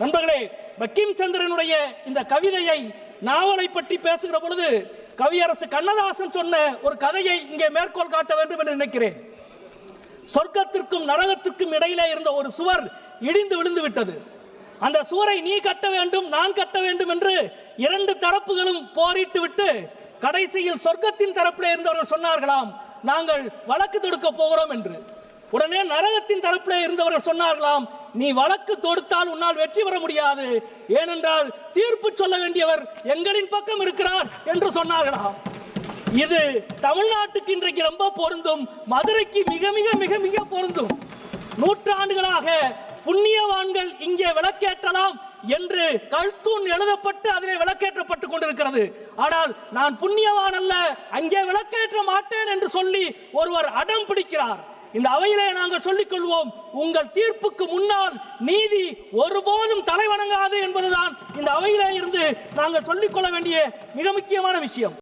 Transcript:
நண்பர்களே பக்கிம் சந்திரனுடைய இந்த கவிதையை நாவலை பற்றி பேசுகிற பொழுது கவியரசு கண்ணதாசன் சொன்ன ஒரு கதையை இங்கே மேற்கோள் காட்ட வேண்டும் என்று நினைக்கிறேன். சொர்க்கத்திற்கும் நரகத்திற்கும் இடையிலே இருந்த ஒரு சுவர் இடிந்து விழுந்து விட்டது. அந்த சுவரை நீ கட்ட வேண்டும் நான் கட்ட வேண்டும் என்று இரண்டு தரப்புகளும் போரிட்டு விட்டு கடைசியில் சொர்க்கத்தின் தரப்பில் இருந்தவர்கள் சொன்னார்களாம் நாங்கள் வழக்கு தொடுக்க போகிறோம் என்று. உடனே நரகத்தின் தரப்பிலே இருந்தவர்கள் சொன்னார்களாம் நீ வழக்கு தொடுத்தால் உன்னால் வெற்றி பெற முடியாது. ஏனென்றால் தீர்ப்பு சொல்ல வேண்டியவர் எங்களின் பக்கம் இருக்கிறார் என்று சொன்னார்களாம். இது தமிழ்நாட்டுக்கு இன்றைக்கு ரொம்ப பொருந்தும் மதுரைக்கு மிக மிக மிக மிக பொருந்தும். நூற்றாண்டுகளாக புண்ணியவான்கள் இங்கே விளக்கேற்றலாம் என்று கல்தூண் எழுதப்பட்டு அதிலே விளக்கேற்றப்பட்டுக் கொண்டிருக்கிறது. ஆனால் நான் புண்ணியவான் அல்ல அங்கே விளக்கேற்ற மாட்டேன் என்று சொல்லி ஒருவர் அடம் பிடிக்கிறார். இந்த அவையிலே நாங்கள் சொல்லிக் கொள்வோம் உங்கள் தீர்ப்புக்கு முன்னால் நீதி ஒருபோதும் தலைவணங்காது என்பதுதான் இந்த அவையிலே இருந்து நாங்கள் சொல்லிக் கொள்ள வேண்டிய மிக முக்கியமான விஷயம்.